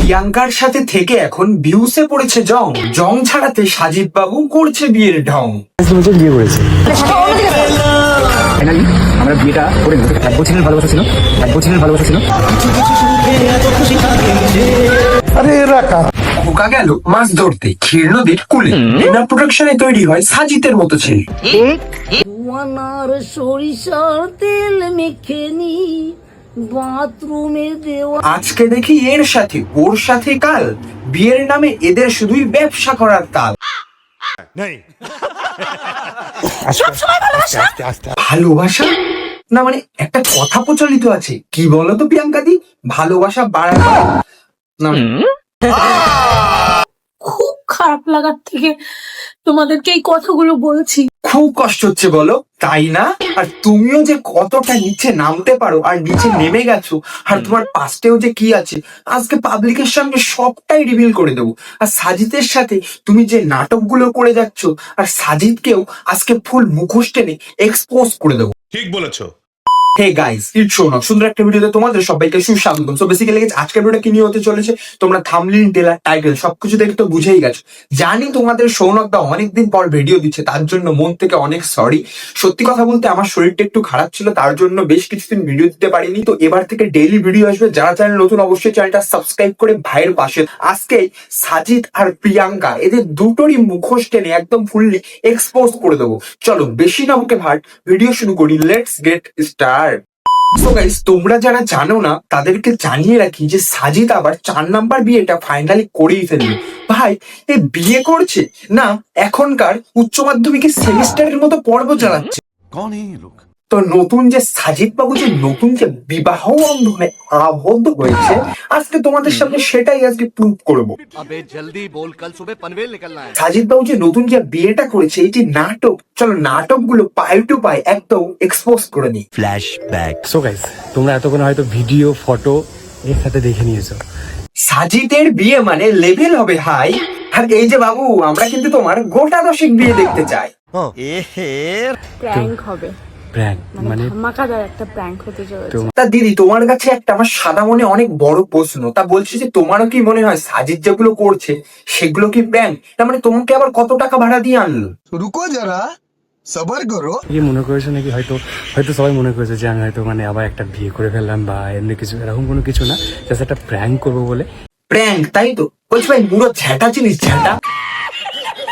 প্রিয়াঙ্কার সাথে থেকে এখন ভিউসে পড়েছে জং। জং ছাড়াতে সাজিদ বাবু করছে বিয়ের ঢং। বিয়ে করেছে ফাইনালি আমরা বিয়েটা করে এক বছরের ভালোবাসা ছিল এক বছরের ভালোবাসা ছিল। খোকা গেল মাছ ধরতে ক্ষীর নদীর কুলে। বিনা প্রোডাকশনে তৈরি হয় সাজিতের মতো ছেলে। আমার সরিষার তেল মেখে নি বাথরুমে দেওয়া আজকে দেখি এর সাথে ওর সাথে কাল। বিয়ের নামে এদের শুধুই ব্যবসা করার তাল। ভালোবাসা? না মানে একটা কথা প্রচলিত আছে। কি বলো তো প্রিয়াঙ্কা দি? ভালোবাসা বাড়ায় না খুব খারাপ লাগার থেকে তোমাদেরকে এই কথাগুলো বলছি। খুব কষ্ট হচ্ছে বলো। তাই না? আর তুমিও যে কতটা নিচে নামতে পারো আর নিচে নেমে গেছো আর তোমার পাস্টেও যে কি আছে আজকে পাবলিকের সামনে সবটাই রিভিল করে দেবো। আর সাজিদের সাথে তুমি যে নাটকগুলো করে যাচ্ছ আর সাজিদকেও আজকে ফুল মুখোশ টেনে এক্সপোজ করে দেবো। ঠিক বলেছ। হে গাইস ইট সুন্দর একটা ভিডিওতে তোমাদের সবাইকে সুস্বাগতম। সো বেসিক্যালি আজকের ভিডিওটা কি নিয়ে হতে চলেছে? তোমরা থামলিন টেলার টাইটেল সবকিছু দেখে তো বুঝেই গেছো। জানি তোমাদের সৌনক দা অনেকদিন পর ভিডিও দিচ্ছে, তার জন্য মন থেকে অনেক সরি সত্যি কথা বলতে আমার শরীরটা একটু খারাপ ছিল, তার জন্য বেশ কিছুদিন ভিডিও দিতে পারিনি। তো এবার থেকে ডেইলি ভিডিও আসবে। যারা চ্যানেল নতুন, অবশ্যই চ্যানেলটা সাবস্ক্রাইব করে ভাইয়ের পাশে। আজকে সাজিদ আর প্রিয়াঙ্কা, এদের দুটোরই মুখোশ টেনে একদম ফুললি এক্সপোজ করে দেবো। চলো, বেশি না মুখে ভাট ভিডিও শুরু করি। লেটস গেট স্টার্ট আর সো গাইস তোমরা যারা জানো না, তাদেরকে জানিয়ে রাখি যে সাজিদ আবার চার নাম্বার বিয়েটা ফাইনালি করেই ফেলল ভাই, এ বিয়ে করছে? না, এখনকার উচ্চ মাধ্যমিকের সেমিস্টারের মতো পর্ব চালাচ্ছে। কোন লোক? তো নতুন যে সাজিদ বাবু যে নতুন যে বিবাহ বন্ধনে আবদ্ধ হয়েছে আজকে তোমাদের সামনে সেটাই আজকে প্রুভ করব। সাজিদ বাবু যে নতুন যে বিয়েটা করেছে এই যে নাটক চলো নাটকগুলো পাই টু পাই একদম এক্সপোজ করে নি ফ্ল্যাশ ব্যাক সো গাইস তোমরা এতক্ষণ হয়তো ভিডিও ফটো এর সাথে দেখে নিয়েছো। সাজিদের বিয়ে মানে লেভেল হবে হাই আর এই যে বাবু আমরা কিন্তু তোমার গোটা দশিক বিয়ে দেখতে চাই। oh. হবে। প্র্যাঙ্ক মানে, মানে ধামাকাদার একটা প্র্যাঙ্ক হতে চলেছে। তা দিদি তোমার কাছে একটা আমার সাদা মনে অনেক বড় প্রশ্ন। তা যে তোমারও কি মনে হয় সাজিদ যেগুলো করছে সেগুলো কি প্র্যাঙ্ক তার মানে তোমাকে আবার কত টাকা ভাড়া দিয়ে আনলো? রুকো যারা সবার করো। কি মনে করেছে নাকি? হয়তো হয়তো সবাই মনে করেছে যে আমি হয়তো মানে আবার একটা বিয়ে করে ফেললাম বা এমনি কিছু এরকম কোনো কিছু না জাস্ট একটা প্র্যাঙ্ক করব বলে। প্র্যাঙ্ক তাই তো? বলছি ভাই পুরো ঝ্যাটা জিনিস ঝ্যাটা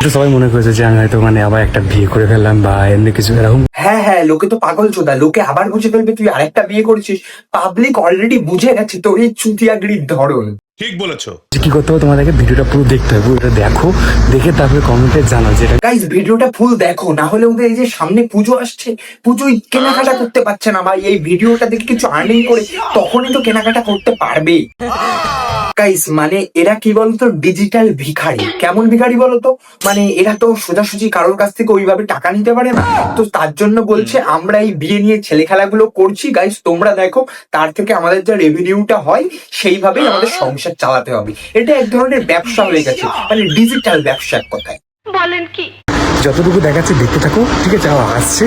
সবাই মনে করেছে যে আমি হয়তো মানে আবার একটা বিয়ে করে ফেললাম বা এমনি কিছু এরকম। হ্যাঁ হ্যাঁ লোকে তো পাগল চোদা। লোকে আবার বুঝে ফেলবে তুই আরেকটা বিয়ে করেছিস। পাবলিক অলরেডি বুঝে গেছে তোর এই চুতিয়াগিরির ধরন। ঠিক বলেছ। কি করতে হবে তোমাদেরকে ভিডিওটা পুরো দেখতে হবে পুরোটা দেখো দেখে তারপরে কমেন্টে জানাও যে এটা গাইজ ভিডিওটা ফুল দেখো না হলে ওদের এই যে সামনে পুজো আসছে কেনাকাটা করতে পারছে না ভাই এই ভিডিওটা দেখে কিছু আর্নিং করে তখনই তো কেনাকাটা করতে পারবে। গাইস মানে এরা কি বলতো ডিজিটাল ভিখারি। কেমন ভিখারি বলতো? মানে এরা তো সোজাসুজি কারোর কাছ থেকে ওইভাবে টাকা নিতে পারে না। তো তার জন্য বলছে আমরা এই বিয়ে নিয়ে ছেলে খেলাগুলো করছি। গাইস তোমরা দেখো তার থেকে আমাদের যা রেভিনিউটা হয় সেইভাবেই আমাদের সংসার ব্যবসা চালাতে হবে। এটা এক ধরনের ব্যবসা হয়ে গেছে। মানে ডিজিটাল ব্যবসা কথায়। বলেন কি? যতটুকু দেখাচ্ছে দেখতে থাকো ঠিক আছে? আসছে।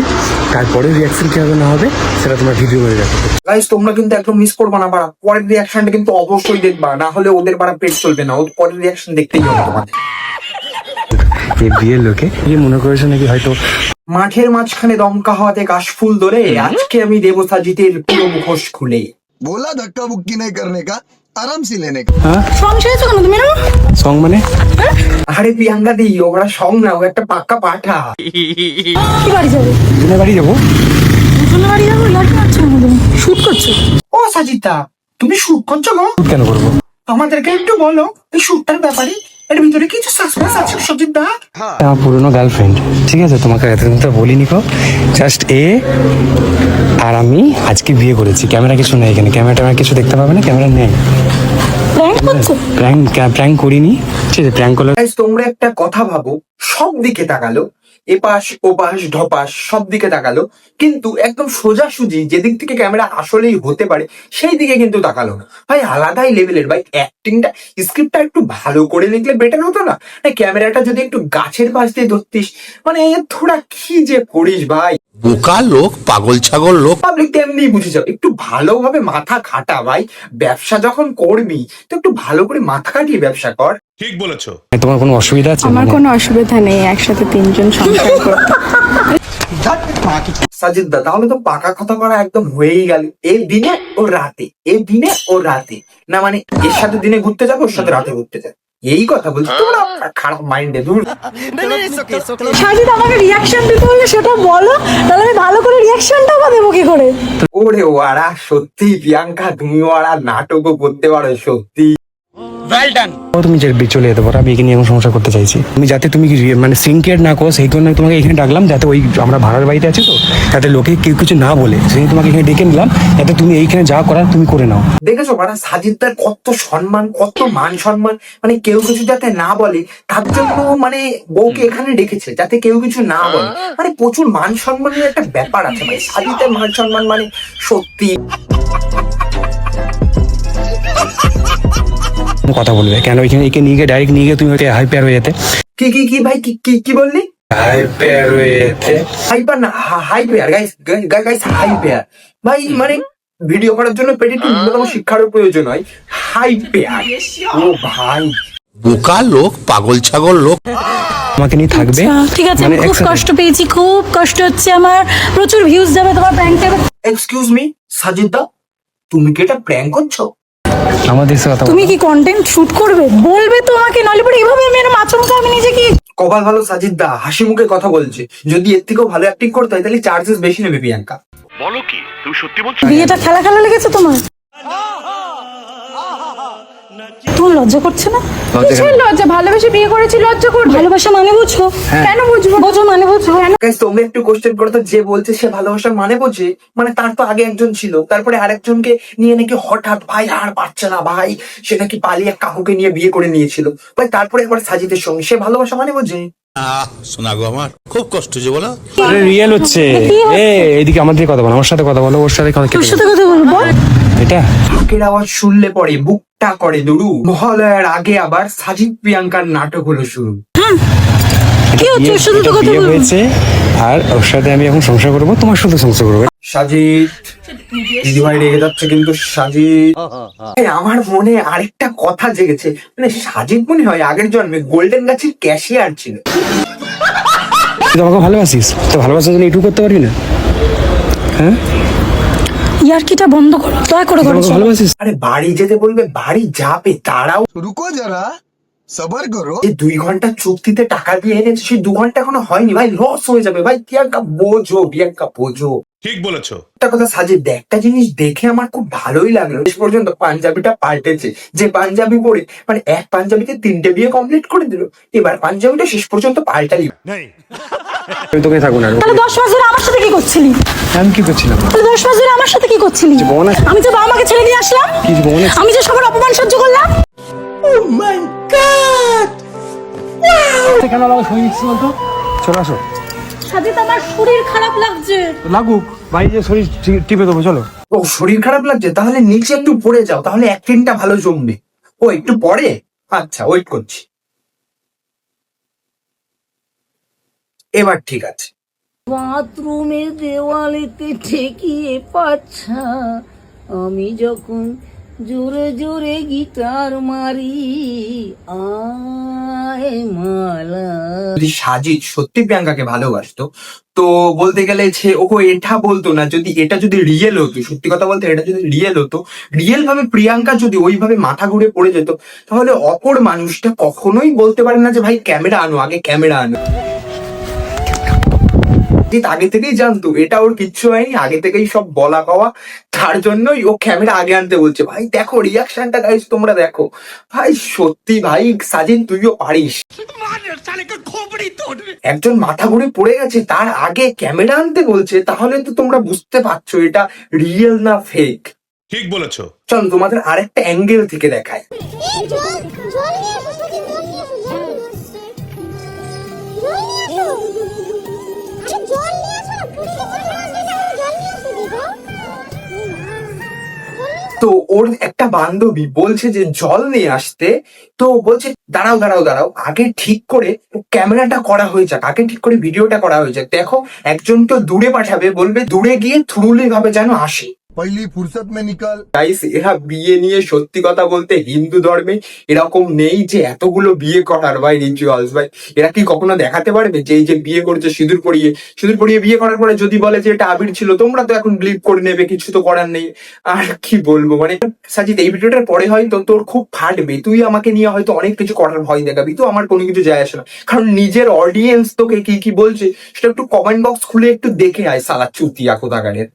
তারপরে রিয়াকশন কি হবে না হবে সেটা তোমার ভিডিও হয়ে দেখো। গাইস তোমরা কিন্তু একদম মিস করবে না বা পরের রিয়াকশনটা কিন্তু অবশ্যই দেখবা। না হলে ওদের বাড়া পেট চলবে না। ওর পরের রিয়াকশন দেখতেই হবে তোমাদের। এই বিয়ের লোকে ইয়ে মনে করেছে নাকি হয়তো মাঠের মাঝখানে দমকা হওয়াতে কাশফুল ধরে আজকে আমি দেবতা জিতের পুরো মুখোশ খুলে। বলা ধাক্কা বুক্কি নেই করনে কা आराम से लेने का সংসারেছো কেন তুমি না সং মানে আরে প্রিয়াঙ্কা দি ওরা সং না ও একটা পাক্কা পাঠা কি বাড়ি যাবে দুজনে বাড়ি যাবো দুজনে বাড়ি যাবো লাঠি মারছো কেন তুমি শুট করছো ও সাজিতা তুমি শুট করছো গো শুট কেন করবো আমাদেরকে একটু বলো এই শুটটার ব্যাপারে এর ভিতরে কিছু সাসপেন্স আছে সজিত দা? আমার পুরনো গার্লফ্রেন্ড ঠিক আছে? তোমাকে এতদিন তো বলিনি কো জাস্ট এ আর আমি আজকে বিয়ে করেছি। ক্যামেরা কিছু নেই এখানে। ক্যামেরা ট্যামেরা কিছু দেখতে পাবে না? ক্যামেরা নেই। প্র্যাঙ্ক প্র্যাঙ্ক প্র্যাঙ্ক করিনি। ঠিক আছে প্র্যাঙ্ক করলে তোমরা একটা কথা ভাবো সব দিকে তাকালো। এপাশ ওপাশ ঢপাশ সব দিকে তাকালো। কিন্তু একদম সোজাসুজি যেদিক থেকে ক্যামেরা আসলেই হতে পারে সেই দিকে কিন্তু তাকালো না। ভাই আলাদাই লেভেলের ভাই অ্যাক্টিংটা স্ক্রিপ্টটা একটু ভালো করে লিখলে বেটার হতো না? ক্যামেরাটা যদি একটু গাছের পাশ দিয়ে ধরতিস মানে থোড়া কি যে করিস ভাই? বোকা লোক পাগল ছাগল লোক। পাবলিক তেমনি বুঝে যাবে একটু ভালোভাবে মাথা খাটা ভাই। ব্যবসা যখন করবি তো একটু ভালো করে মাথা খাটিয়ে ব্যবসা কর। ঠিক বলেছ। তোমার কোনো অসুবিধা আছে? আমার কোনো অসুবিধা নেই একসাথে তিনজন সংসার করতে সাজিদ দা তাহলে তো পাকা কথা করা একদম হয়েই গেল। এই দিনে ও রাতে এই দিনে ও রাতে। না মানে এর সাথে দিনে ঘুরতে যাব ওর সাথে রাতে ঘুরতে যাব। এই কথা বলছি তোমরা খারাপ মাইন্ডে দূর। সাজিদ আমাকে রিয়াকশন দিতে হলে সেটা বলো তাহলে আমি ভালো করে রিয়াকশনটা বা দেবো কি করে? ওরে ওয়ারা সত্যি প্রিয়াঙ্কা তুমি ওয়ারা নাটকও করতে পারো সত্যি ও তুমি যে চলে যেতে পারো আমি এখানে নিয়ে এখন সমস্যা করতে চাইছি। তুমি যাতে তুমি মানে সিনকেট না করো সেই জন্য তোমাকে এখানে ডাকলাম যাতে ওই আমরা ভাড়ার বাড়িতে আছি তো যাতে লোকে কেউ কিছু না বলে। সেই তোমাকে এখানে ডেকে নিলাম যাতে তুমি এইখানে যা করার তুমি করে নাও। দেখেছ মানে সাজিদদার কত সম্মান কত মান সম্মান মানে কেউ কিছু যাতে না বলে তার জন্য মানে বউকে এখানে ডেকেছে যাতে কেউ কিছু না বলে। মানে প্রচুর মান সম্মানের একটা ব্যাপার আছে মানে সাজিদের মান সম্মান মানে সত্যি। কথা বলবে। কেন? এখানে একে নিয়ে গিয়ে ডাইরেক্ট নিয়ে গিয়ে তুমি ওকে হাই পেয়ার হয়ে যেতে। কি কি কি ভাই? কি কি কি বললি? হাই পেয়ার হয়ে যেতে। হাইপার না হাই পেয়ার গাইস গাইস হাই পেয়ার ভাই মানে ভিডিও করার জন্য পেটে একটু ন্যূনতম শিক্ষারও প্রয়োজন হয়। হাই পেয়ার ও ভাই। বোকা লোক পাগল ছাগল লোক। আমাকে নিয়ে থাকবে। আচ্ছা, ঠিক আছে আমি মানে খুব কষ্ট পেয়েছি খুব কষ্ট হচ্ছে আমার। প্রচুর ভিউজ যাবে তোমার প্র্যাঙ্কটা এক্সকিউজ মি সাজিদা তুমি কি এটা প্র্যাঙ্ক করছ? আমাদের সাথে কথা তুমি কি কন্টেন্ট শুট করবে? বলবে তো আমাকে নলে পরে এভাবে আমি এরকম আচমকা আমি নিজে কি কপাল ভালো সাজিদ দা হাসি মুখে কথা বলছে। যদি এর থেকেও ভালো অ্যাক্টিং করতে হয় তাহলে চার্জেস বেশি নেবে প্রিয়াঙ্কা। বলো কি? তুমি সত্যি বলছো? বিয়েটা খেলা খেলা লেগেছে তোমার? তোমার লজ্জা করছে না? কিসের লজ্জা? ভালোবেসে বিয়ে করেছি লজ্জা করবে? ভালোবাসা মানে বুঝছ কেন বুঝব? বোঝো মানে বুঝছ কেন? গাইস তোমরা একটু কোশ্চেন করো তো যে বলছে সে ভালোবাসার মানে বোঝে? মানে তার তো আগে একজন ছিল তারপরে আরেকজনকে নিয়ে নাকি হঠাৎ ভাই আর পারছে না ভাই। সে নাকি পালিয়ে কাকুকে নিয়ে বিয়ে করে নিয়েছিল। ভাই তারপরে একবার সাজিদের সঙ্গে সে ভালোবাসা মানে বোঝে? শোনা গো আমার খুব কষ্ট যে বলো। আরে রিয়েল হচ্ছে। এ এদিকে কথা বলো আমার সাথে কথা বলো ওর সাথে কথা এটা? আওয়াজ শুনলে পরে বুকটা করে দুরু। মহালয়ার আগে আবার সাজিদ প্রিয়াঙ্কার নাটক হলো শুরু। কি হচ্ছে? ওর তো কথা হয়েছে আর ওর সাথে আমি এখন সংসার করব তোমার সাথে সংসার করব। সাজিদ দিদিভাই রেগে যাচ্ছে কিন্তু সাজিদ। আমার মনে আরেকটা কথা জেগেছে। মানে সাজিদ মনে হয় আগের জন্মে গোল্ডেন গাছের ক্যাশিয়ার ছিল। তুই তো আমাকে ভালোবাসিস? তো ভালোবাসার জন্য এটুকু করতে পারবি না? হ্যাঁ? বন্ধ করো দয়া করে করো আরে বাড়ি যেতে বলবে বাড়ি যাবে তারাও রুকো যারা সবার করো। এই দুই ঘণ্টা চুক্তিতে টাকা দিয়ে এনেছে সেই দু ঘণ্টা এখনও হয়নি। ভাই লস হয়ে যাবে। ভাই বোঝো বোঝো। ঠিক বলেছ। একটা কথা সাজে একটা জিনিস দেখে আমার খুব ভালোই লাগল। শেষ পর্যন্ত পাঞ্জাবিটা পাল্টেছে। যে পাঞ্জাবি পরে মানে এক পাঞ্জাবিতে তিনটে বিয়ে কমপ্লিট করে দিল এবার পাঞ্জাবিটা শেষ পর্যন্ত পাল্টালি। আমি তোকে থাকব না আর। তাহলে দশ মাস ধরে আমার সাথে কি করছিলি? আমি কি করছিলাম? তাহলে দশ মাস ধরে আমার সাথে কি করছিলি? আছে। আমি যে বাবা মাকে ছেড়ে দিয়ে আসলাম কি আছে? আমি যে সবার অপমান সহ্য করলাম। কেন আমাকে সই দিচ্ছিস বলতো? চলো আসো। সাজিদ আমার শরীর খারাপ লাগছে। লাগুক ভাই যে শরীর টি- টিপে দেবো চলো। ও শরীর খারাপ লাগছে? তাহলে নিচে একটু পড়ে যাও তাহলে অ্যাক্টিংটা ভালো জমবে। ও একটু পরে আচ্ছা ওয়েট করছি। এবার ঠিক আছে। বাথরুমের দেওয়ালেতে ঠেকিয়ে পাচ্ছা আমি যখন জোরে জোরে গিটার মারি আয় মালা। যদি সাজিদ সত্যি প্রিয়াঙ্কাকে ভালোবাসতো তো বলতে গেলে যে ওকে এটা বলতো না যদি এটা যদি রিয়েল হতো সত্যি কথা বলতে এটা যদি রিয়েল হতো রিয়েল ভাবে প্রিয়াঙ্কা যদি ওইভাবে মাথা ঘুরে পড়ে যেত তাহলে অপর মানুষটা কখনোই বলতে পারে না যে ভাই ক্যামেরা আনো আগে ক্যামেরা আনো। জিৎ আগে থেকেই জানতো এটা ওর কিচ্ছু হয়নি আগে থেকেই সব বলা কওয়া। তার জন্যই ও ক্যামেরা আগে আনতে বলছে ভাই দেখো রিয়াকশনটা গাইস তোমরা দেখো। ভাই সত্যি ভাই সাজিন তুইও পারিস। একজন মাথা ঘুরে পড়ে গেছে তার আগে ক্যামেরা আনতে বলছে তাহলে তো তোমরা বুঝতে পারছ এটা রিয়েল না ফেক ঠিক বলেছ। চল তোমাদের আরেকটা অ্যাঙ্গেল থেকে দেখায় তো ওর একটা বান্ধবী বলছে যে, জল নিয়ে আসতে। তো বলছে, দাঁড়াও দাঁড়াও দাঁড়াও। আগে ঠিক করে ক্যামেরাটা করা হয়ে যাক। আগে ঠিক করে ভিডিওটা করা হয়ে যাক। দেখো, একজন একজনকে দূরে পাঠাবে, বলবে দূরে গিয়ে থ্রুলি ভাবে যেন আসে। পহলি ফুরসত মে নিকল গাইস এরা বিয়ে নিয়ে সত্যি কথা বলতে হিন্দু ধর্মে এরকম নেই যে এতগুলো বিয়ে করার। ভাই রিচুয়ালস ভাই এরা কি কখনো দেখাতে পারবে যে এই যে বিয়ে করছে সিঁদুর পরিয়ে? সিঁদুর পরিয়ে বিয়ে করার পরে যদি বলে যে এটা আবির ছিল তোমরা তো এখন বিলিভ করে নেবে কিছু তো করার নেই। আর কি বলব মানে সাজিদ এই ভিডিওটার পরে হয়তো তোর খুব ফাটবে। তুই আমাকে নিয়ে হয়তো অনেক কিছু করার ভয় দেখাবি তো আমার কোনো কিছু যায় আসে না। কারণ নিজের অডিয়েন্স তোকে কি কি বলছে সেটা একটু কমেন্ট বক্স খুলে একটু দেখে আয় সালা চুতিয়া কোথাকারের।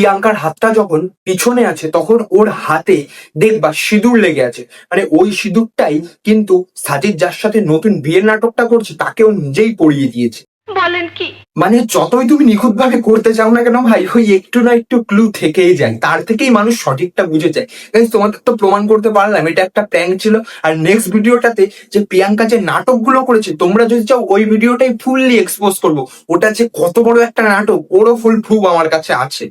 প্রিয়াঙ্কার হাতটা যখন পিছনে আছে তখন ওর হাতে দেখবা সিঁদুর লেগে আছে। মানে ওই সিঁদুরটাই কিন্তু সাজিদ যার সাথে নতুন বিয়ের নাটকটা করছে তাকেও নিজেই পরিয়ে দিয়েছে। বলেন কি? মানে যতই তুমি নিখুঁত ভাবে করতে চাও না কেন ভাই ওই একটু না একটু ক্লু থেকেই যায়। তার থেকেই মানুষ সঠিকটা বুঝে যায়। তোমাদের তো প্রমাণ করতে পারলাম এটা একটা প্র্যাঙ্ক ছিল। আর নেক্সট ভিডিওটাতে যে প্রিয়াঙ্কা যে নাটকগুলো করেছে তোমরা যদি চাও ওই ভিডিওটাই ফুললি এক্সপোজ করব। ওটা যে কত বড় একটা নাটক ওরও ফুল প্রুফ আমার কাছে আছে।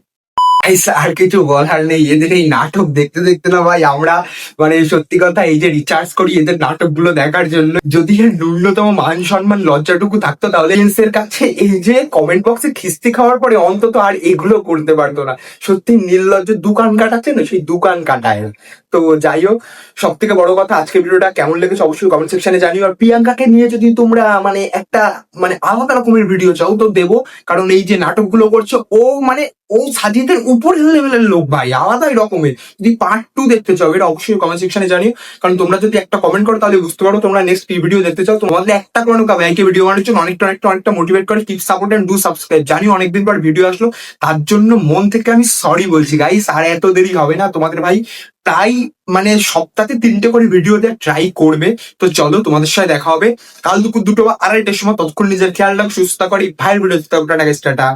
Guys, আর কিছু বলার নেই। এদের এই নাটক দেখতে দেখতে না ভাই আমরা মানে সত্যি কথা এই যে রিচার্জ করি এদের নাটকগুলো দেখার জন্য। যদি এর ন্যূনতম মান সম্মান লজ্জাটুকু থাকতো তাহলে এর কাছে এই যে কমেন্ট বক্সে খিস্তি খাওয়ার পরে অন্তত আর এগুলো করতে পারতো না। সত্যি নির্লজ্জ দোকান কাটাচ্ছে না সেই দোকান কাটায়। তো যাই হোক সব থেকে বড় কথা আজকে ভিডিওটা কেমন লেগেছে অবশ্যই কমেন্ট সেকশনে জানিও। আর প্রিয়াঙ্কাকে নিয়ে যদি তোমরা মানে একটা মানে আলাদা রকমের ভিডিও চাও তো দেবো। কারণ এই যে নাটকগুলো করছ ও মানে ও সাজিদের উপরের লেভেলের লোক ভাই, আলাদাই রকমের। যদি পার্ট টু দেখতে চাও, এটা অবশ্যই কমেন্ট সেকশনে জানিও। কারণ তোমরা যদি একটা কমেন্ট করো, তাহলে বুঝতে পারো তোমরা নেক্সট কি ভিডিও দেখতে চাও। তোমাদের একটা কোনো একই ভিডিও বানানোর জন্য অনেকটা অনেকটা অনেকটা মোটিভেট করে। Keep support and do subscribe জানি অনেকদিন পর ভিডিও আসলো। তার জন্য মন থেকে আমি সরি বলছি গাইস আর এত দেরি হবে না তোমাদের ভাই। তাই মানে সপ্তাহে তিনটে করে ভিডিও দেওয়ার ট্রাই করবে। তো চলো তোমাদের সাথে দেখা হবে। কাল দুপুর দুটো বা আড়াইটার সময়। ততক্ষণ নিজের খেয়াল রাখ, সুস্থ করি ভাইয়ের ভিডিও টাটা।